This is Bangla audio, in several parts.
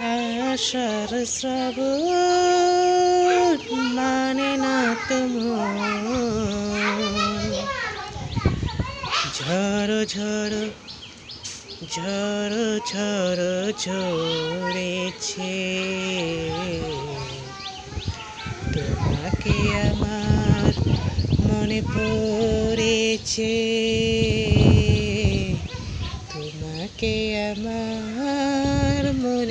আশার শ্রাবণ মানে না তোমার? ঝড় ঝড় ঝড় ঝড় ঝরেছে। তোমাকে আমার মনে পড়েছে। তোমাকে আমার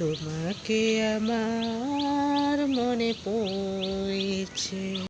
তোমাকে আমার মনে পড়েছে।